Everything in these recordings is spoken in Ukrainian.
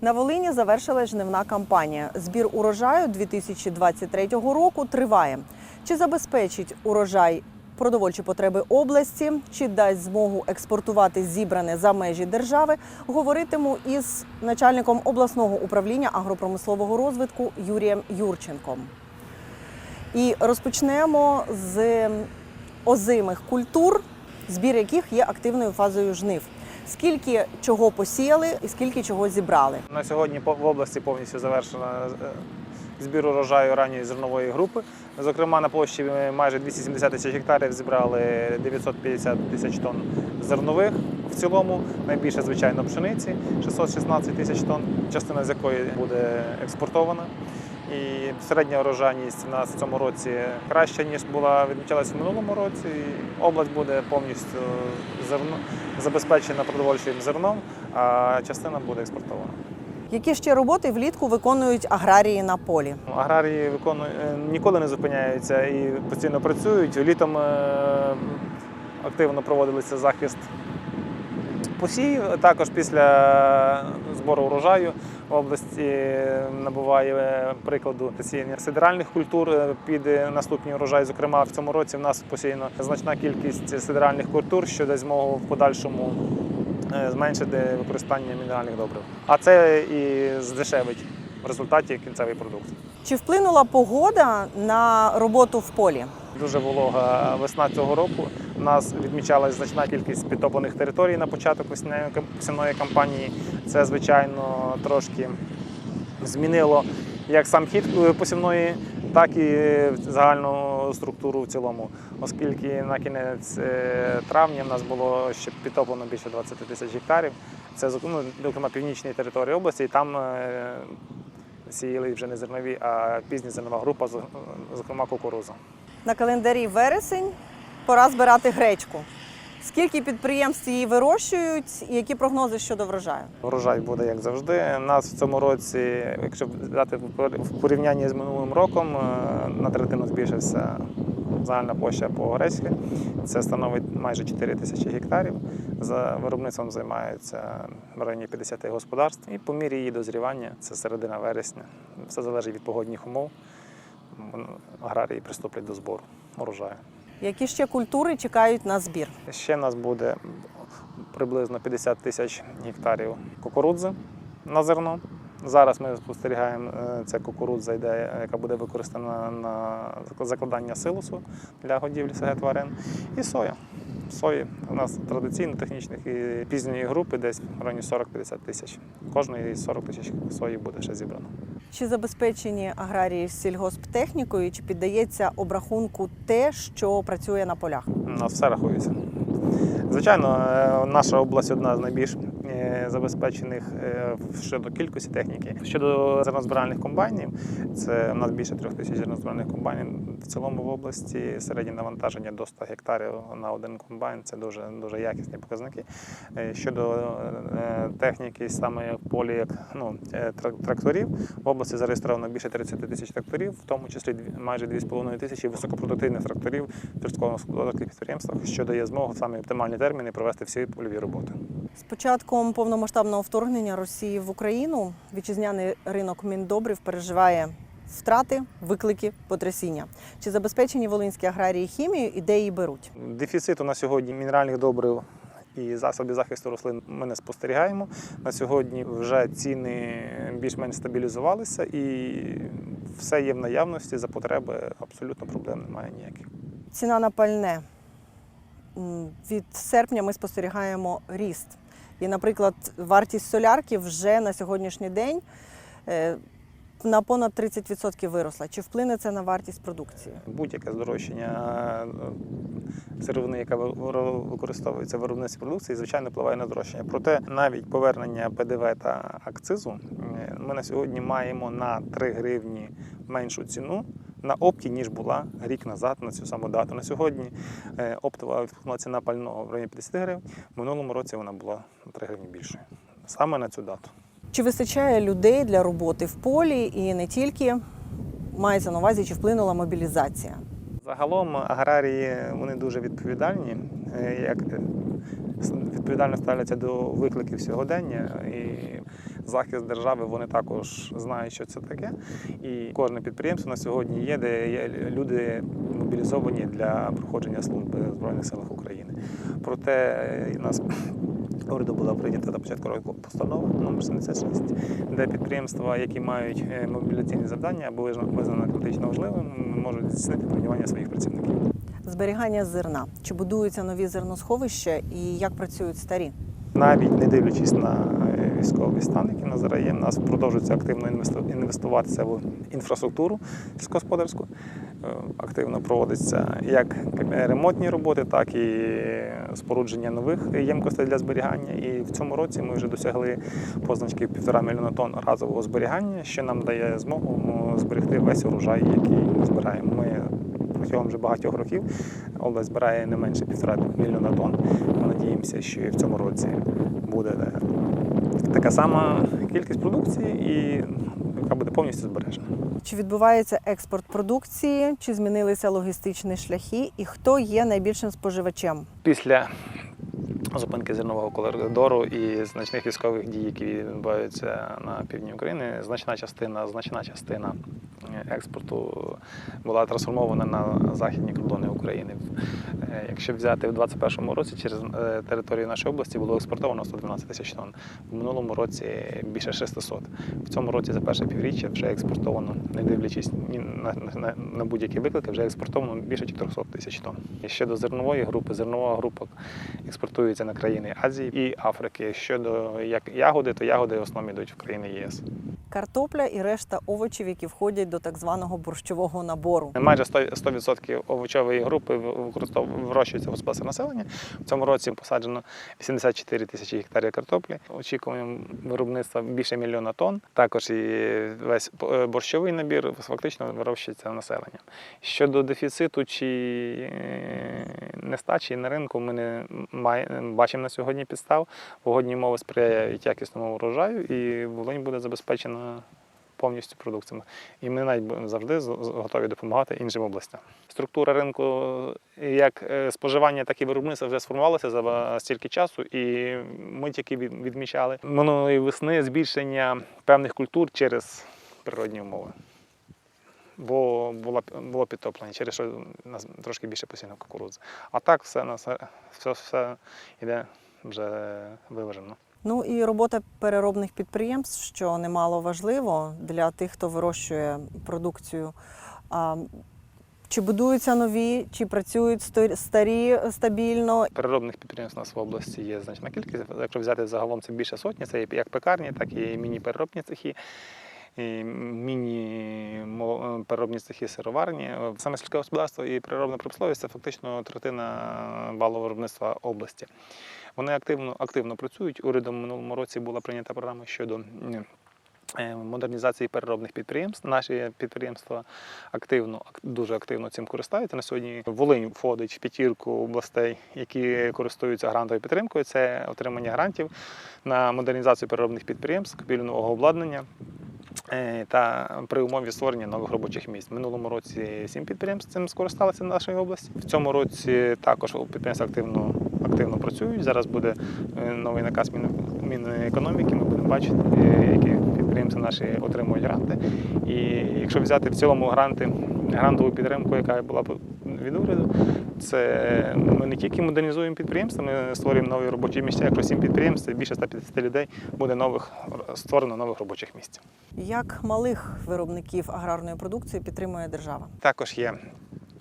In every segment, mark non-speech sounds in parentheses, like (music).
На Волині завершилась жнивна кампанія. Збір урожаю 2023 року триває. Чи забезпечить урожай продовольчі потреби області, чи дасть змогу експортувати зібране за межі держави, говоритиму із начальником обласного управління агропромислового розвитку Юрієм Юрченком. І розпочнемо з озимих культур, збір яких є активною фазою жнив. Скільки чого посіяли і скільки чого зібрали. На сьогодні в області повністю завершено е, збір урожаю ранньої зернової групи. Зокрема, на площі майже 270 тисяч гектарів зібрали 950 тисяч тонн зернових. В цілому найбільше, звичайно, пшениці 616 тисяч тонн, частина з якої буде експортована. І середня урожайність у нас в цьому році краща, ніж була відмічалась в минулому році. І область буде повністю зерно, забезпечена продовольчим зерном, а частина буде експортована. Які ще роботи влітку виконують аграрії на полі? Аграрії виконують е, ніколи не зупиняються і постійно працюють. Літом е, активно проводилися захист посів. Також після збору урожаю області набуває прикладу посіяння сидеральних культур е, під наступний урожай. Зокрема, в цьому році в нас посіяно значна кількість сидеральних культур, що дасть змогу в подальшому е, зменшити використання мінеральних добрив. А це і здешевить в результаті кінцевий продукт. Чи вплинула погода на роботу в полі? Дуже волога весна цього року. У нас відмічалась значна кількість підтоплених територій на початок весняної кампанії. Це, звичайно, трошки змінило як сам хід е, посівної, так і загальну структуру в цілому, оскільки на кінець е, травня в нас було ще підтоплено більше 20 тисяч гектарів. Це ну, зокрема північні території області, і там е, сіяли вже не зернові, а пізня зернова група, зокрема кукуруза. На календарі вересень пора збирати гречку. Скільки підприємств її вирощують, і які прогнози щодо врожаю? Врожай буде як завжди. Нас в цьому році, якщо взяти в порівнянні з минулим роком, е, на третину збільшився загальна площа по гречці. Це становить майже 4 тисячі гектарів. За виробництвом займаються в районі 50 господарств. І по мірі її дозрівання, це середина вересня. Все залежить від погодних умов. Аграрії приступлять до збору урожаю. Які ще культури чекають на збір? Ще нас буде приблизно 50 тисяч гектарів кукурудзи на зерно. Зараз ми спостерігаємо, це кукурудза йде, яка буде використана на закладання силосу для годівлі тварин. І соя. Сої у нас традиційно технічних і пізньої групи десь в районі 40-50 тисяч. Кожної 40 тисяч сої буде ще зібрано. Чи забезпечені аграрії сільгосптехнікою, чи піддається обрахунку те, що працює на полях? На все рахується. Звичайно, е, наша область одна з найбільш забезпечених е, щодо кількості техніки. Щодо зернозбиральних комбайнів, це у нас більше трьох тисяч зернозбиральних комбайнів в цілому в області. Середнє навантаження до 100 гектарів на один комбайн це дуже, дуже якісні показники. Е, Щодо е, техніки, саме в полі як ну, е, тракторів, в області зареєстровано більше 30 тисяч тракторів, в тому числі майже 2,5 тисячі високопродуктивних тракторів в сільськогосподарських підприємствах, що дає змогу в самі оптимальні терміни провести всі польові роботи. З початком повномасштабного вторгнення Росії в Україну вітчизняний ринок міндобрив переживає втрати, виклики, потрясіння. Чи забезпечені волинські аграрії хімією і де її беруть? Дефіциту на сьогодні мінеральних добрив і засобів захисту рослин ми не спостерігаємо. На сьогодні вже ціни більш-менш стабілізувалися і все є в наявності за потреби. Абсолютно проблем немає ніяких. Ціна на пальне від серпня ми спостерігаємо ріст. І, наприклад, вартість солярки вже на сьогоднішній день е, на понад 30% виросла. Чи вплине це на вартість продукції? Будь-яке здорожчання е, сировини, яка ви- використовується в виробництві продукції, звичайно, впливає на здорожчання. Проте навіть повернення ПДВ та акцизу е, ми на сьогодні маємо на 3 гривні меншу ціну. На опті, ніж була рік назад на цю саму дату. На сьогодні е, оптова відкупна ціна пального в районі 50 гривень. В минулому році вона була на 3 гривні більшою. Саме на цю дату. Чи вистачає людей для роботи в полі і не тільки мається на увазі, чи вплинула мобілізація? Загалом аграрії вони дуже відповідальні, е, як е, відповідально ставляться до викликів сьогодення. І захист держави, вони також знають, що це таке. І кожне підприємство на сьогодні є, де є люди мобілізовані для проходження служби в Збройних силах України. Проте е, у нас (clears throat) уряду була прийнята на початку року постанова номер 76, де підприємства, які мають е, мобіляційні завдання або визна- визнано критично важливим, можуть здійснити бронювання своїх працівників. Зберігання зерна. Чи будуються нові зерносховища і як працюють старі? Навіть не дивлячись на е, військовий стан, який у нас продовжується активно інвестуватися в інфраструктуру сільськогосподарську. Е, Активно проводяться як ремонтні роботи, так і спорудження нових ємкостей для зберігання. І в цьому році ми вже досягли позначки 1,5 мільйона тонн разового зберігання, що нам дає змогу зберегти весь урожай, який ми збираємо. Ми протягом вже багатьох років область збирає не менше 1,5 мільйона тонн. Ми надіємося, що в цьому році буде е, така сама кількість продукції, і яка буде повністю збережена. Чи відбувається експорт продукції, чи змінилися логістичні шляхи, і хто є найбільшим споживачем? Після зупинки зернового коридору і значних військових дій, які відбуваються на півдні України, значна частина, значна частина експорту була трансформована на західні кордони України. Е, Якщо взяти в 2021 році через е, територію нашої області було експортовано 112 тисяч тонн. В минулому році більше 600. В цьому році за перше півріччя вже експортовано, не дивлячись ні на, на, на будь-які виклики, вже експортовано більше 400 тисяч тонн. І щодо зернової групи, зернова група експортується на країни Азії і Африки. Щодо як ягоди, то ягоди в основному йдуть в країни ЄС. Картопля і решта овочів, які входять до так званого борщового набору. Майже 100%, 100% овочової групи вирощується в господарстві населення. В цьому році посаджено 84 тисячі гектарів картоплі. Очікуємо виробництва більше мільйона тонн. Також і весь е, борщовий набір фактично вирощується населенням. Щодо дефіциту чи е, нестачі на ринку, ми не бачимо на сьогодні підстав. Погодні умови сприяють якісному урожаю, і Волинь буде забезпечена повністю продукціями. І ми навіть завжди готові допомагати іншим областям. Структура ринку е, як е, споживання, так і виробництва вже сформувалася за стільки часу, і ми тільки відмічали минулої весни збільшення певних культур через природні умови. Бо було, було підтоплення, через що нас трошки більше посіяно кукурудзи. А так все, все, все йде вже виважено. Ну і робота переробних підприємств, що немало важливо для тих, хто вирощує продукцію. Чи будуються нові, чи працюють старі стабільно? Переробних підприємств у нас в області є значна кількість. Якщо взяти загалом, це більше сотні, це як пекарні, так і міні-переробні цехи. Міні-переробні цехи сироварні. Саме сільське господарство і переробна промисловість це фактично третина валового виробництва області. Вони активно, активно працюють. Урядом минулому році була прийнята програма щодо е, модернізації переробних підприємств. Наші підприємства активно, ак- дуже активно цим користаються. На сьогодні Волинь входить в п'ятірку областей, які користуються грантовою підтримкою. Це отримання грантів на модернізацію переробних підприємств, купівлю нового обладнання. е, Та при умові створення нових робочих місць. Минулому році сім підприємств цим скористалися в нашій області. В цьому році також підприємства активно, активно працюють. Зараз буде е, новий наказ Мін- Мінекономіки. Ми будемо бачити, е, які підприємства наші отримують гранти. І якщо взяти в цілому гранти, грантову підтримку, яка була від уряду, це ми не тільки модернізуємо підприємства, ми створюємо нові робочі місця. Якщо сім підприємств, більше 150 людей буде нових створено нових робочих місць. Як малих виробників аграрної продукції підтримує держава? Також є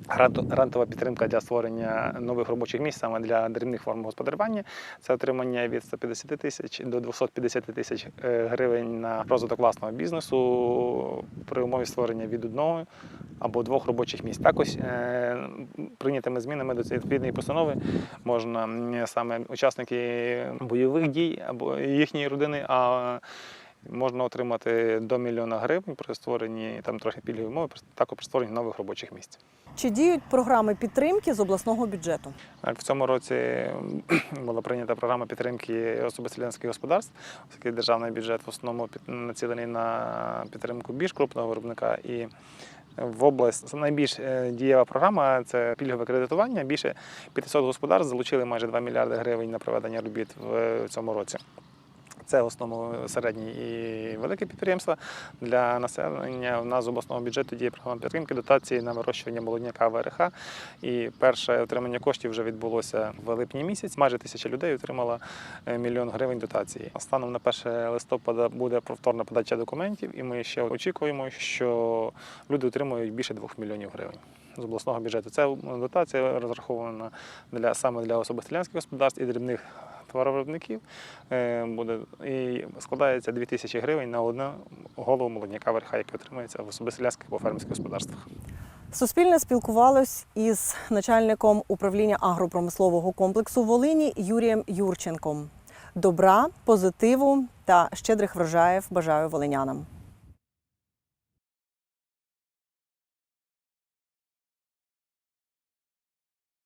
грантова підтримка для створення нових робочих місць саме для дрібних форм господарювання. Це отримання від 150 тисяч до 250 тисяч е, гривень на розвиток власного бізнесу при умові створення від одного або двох робочих місць. Також е, прийнятими змінами до цієї відповідної постанови можна саме учасники бойових дій або їхньої родини. а Можна отримати до мільйона гривень при створенні там трохи пільгові умови, також при створенні нових робочих місць. Чи діють програми підтримки з обласного бюджету? Так, в цьому році була прийнята програма підтримки особисто селянських господарств, оскільки державний бюджет в основному націлений на підтримку більш крупного виробника і в область найбільш е, дієва програма це пільгове кредитування. Більше 500 господарств залучили майже 2 мільярди гривень на проведення робіт в цьому році. Це в основному середні і великі підприємства. Для населення в нас з обласного бюджету діє програма підтримки дотації на вирощування молодняка ВРХ. І перше отримання коштів вже відбулося в липні місяць. Майже тисяча людей отримала е, мільйон гривень дотації. Станом на 1 листопада буде повторна подача документів, і ми ще очікуємо, що люди отримують більше 2 мільйонів гривень. З обласного бюджету це дотація розрахована для саме для особистелянських господарств і дрібних товаровиробників. Е, Буде і складається 2 тисячі гривень на одну голову молодняка верха, який отримується в особистелянських або фермерських господарствах. Суспільне спілкувалось із начальником управління агропромислового комплексу Волині Юрієм Юрченком. Добра, позитиву та щедрих врожаїв бажаю волинянам.